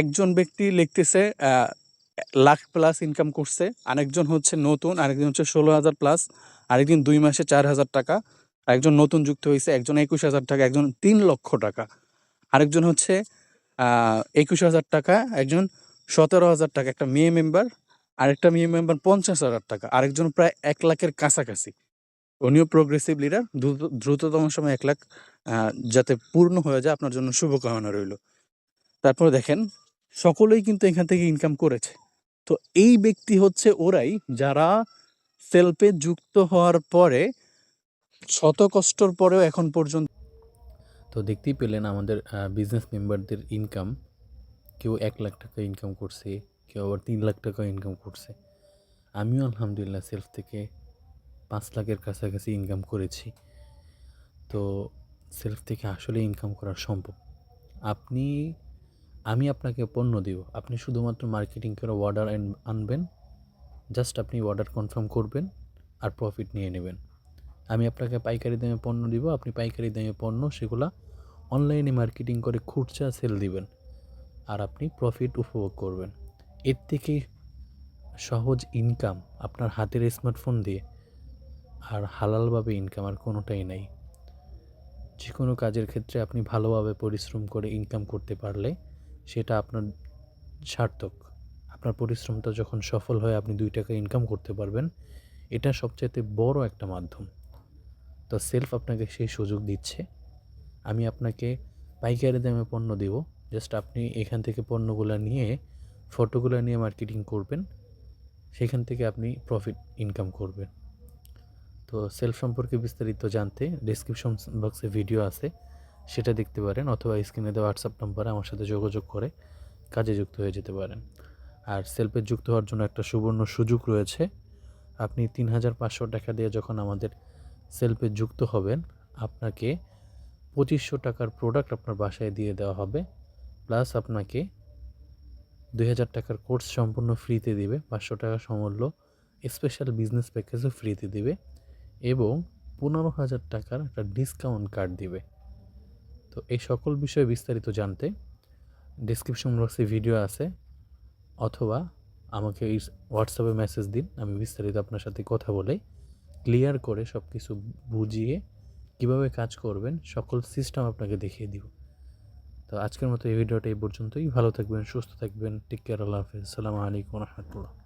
একজন ব্যক্তি লিখতেছে লাখ প্লাস ইনকাম করছে, আরেকজন হচ্ছে নতুন, আরেকজন হচ্ছে ষোলো হাজার প্লাস আরেকজন দুই মাসে চার হাজার টাকা একজন নতুন যুক্ত হয়েছে, একজন একুশ হাজার টাকা, একজন তিন লক্ষ টাকা, আরেকজন হচ্ছে একুশ হাজার টাকা, একজন সতেরো হাজার টাকা, একটা মেয়ে মেম্বার আরেকটা মেয়ে মেম্বার পঞ্চাশ হাজার টাকা, আরেকজন প্রায় এক লাখের কাছাকাছি। উনিও প্রোগ্রেসিভ লিডার দ্রুত, দ্রুততম সময় এক লাখ যাতে পূর্ণ হয়ে যায়, আপনার জন্য শুভকামনা রইল। তারপরে দেখেন, সকলেই কিন্তু এখান থেকে ইনকাম করেছে। তো এই ব্যক্তি হচ্ছে ওরাই যারা সেলফে যুক্ত হওয়ার পরে শত কষ্টর পরেও এখন পর্যন্ত তো দেখতেই পেলেন আমাদের বিজনেস মেম্বারদের ইনকাম কেউ এক লাখ টাকা ইনকাম করছে, কেউ আবার তিন লাখ টাকা ইনকাম করছে। আমিও আলহামদুলিল্লাহ সেলফ থেকে পাঁচ লাখের কাছাকাছি ইনকাম করেছি। তো সেলফ থেকে আসলে ইনকাম করা সম্ভব। আপনি আমি আপনাকে পণ্য দিব। আপনি শুধুমাত্র মার্কেটিং করে অর্ডার আনবেন। জাস্ট আপনি অর্ডার কনফার্ম করবেন আর প্রফিট নিয়ে নেবেন। আমি আপনাকে পাইকারি দামে পণ্য দিব। আপনি পাইকারি দামে পণ্য সেগুলা অনলাইনে মার্কেটিং করে খুচরা সেল দিবেন আর আপনি প্রফিট উপভোগ করবেন। এর থেকে সহজ ইনকাম আপনার হাতের স্মার্টফোন দিয়ে আর হালালভাবে ইনকাম আর কোনোটাই নাই। যে কোনো কাজের ক্ষেত্রে আপনি ভালোভাবে পরিশ্রম করে ইনকাম করতে পারলে সেটা আপনার সার্থক। আপনার পরিশ্রমটা যখন সফল হয় আপনি দুই টাকা ইনকাম করতে পারবেন, এটা সবচাইতে বড় একটা মাধ্যম। তো সেলফ আপনাকে সেই সুযোগ দিচ্ছে। আমি আপনাকে পাইকারি দামে পণ্য দেব। জাস্ট আপনি এখান থেকে পণ্যগুলো নিয়ে ফটোগুলো নিয়ে মার্কেটিং করবেন। সেখান থেকে আপনি প্রফিট ইনকাম করবেন। তো সেলফ সম্পর্কে বিস্তারিত জানতে ডিসক্রিপশন বক্সে ভিডিও আছে। সেটা দেখতে পারেন অথবা স্ক্রিনে দেওয়া হোয়াটসঅ্যাপ নম্বরে আমার সাথে যোগাযোগ করে কাজে যুক্ত হয়ে যেতে পারেন। আর সেলফে যুক্ত হওয়ার জন্য একটা সুবর্ণ সুযোগ রয়েছে। আপনি তিন হাজার পাঁচশো টাকা দিয়ে যখন আমাদের সেলফে যুক্ত হবেন, আপনাকে পঁচিশশো টাকার প্রোডাক্ট আপনার বাসায় দিয়ে দেওয়া হবে। প্লাস আপনাকে দুই হাজার টাকার কোর্স সম্পূর্ণ ফ্রিতে দিবে, পাঁচশো টাকা সমূল্য স্পেশাল বিজনেস প্যাকেজও ফ্রিতে দিবে এবং পনেরো হাজার টাকার একটা ডিসকাউন্ট কার্ড দিবে। তো এই সকল বিষয়ে বিস্তারিত জানতে ডিসক্রিপশন বক্সে ভিডিও আছে, অথবা আমাকে এই হোয়াটসঅ্যাপে মেসেজ দিন, আমি বিস্তারিত আপনার সাথে কথা বলে ক্লিয়ার করে সব কিছু বুঝিয়ে কীভাবে কাজ করবেন, সকল সিস্টেম আপনাকে দেখিয়ে দিব। তো আজকের মতো এই ভিডিওটা এই পর্যন্তই। ভালো থাকবেন, সুস্থ থাকবেন। টেক কেয়ার আল্লাহ হাফিজ। আসসালামু আলাইকুম রহমতুল্লাহ।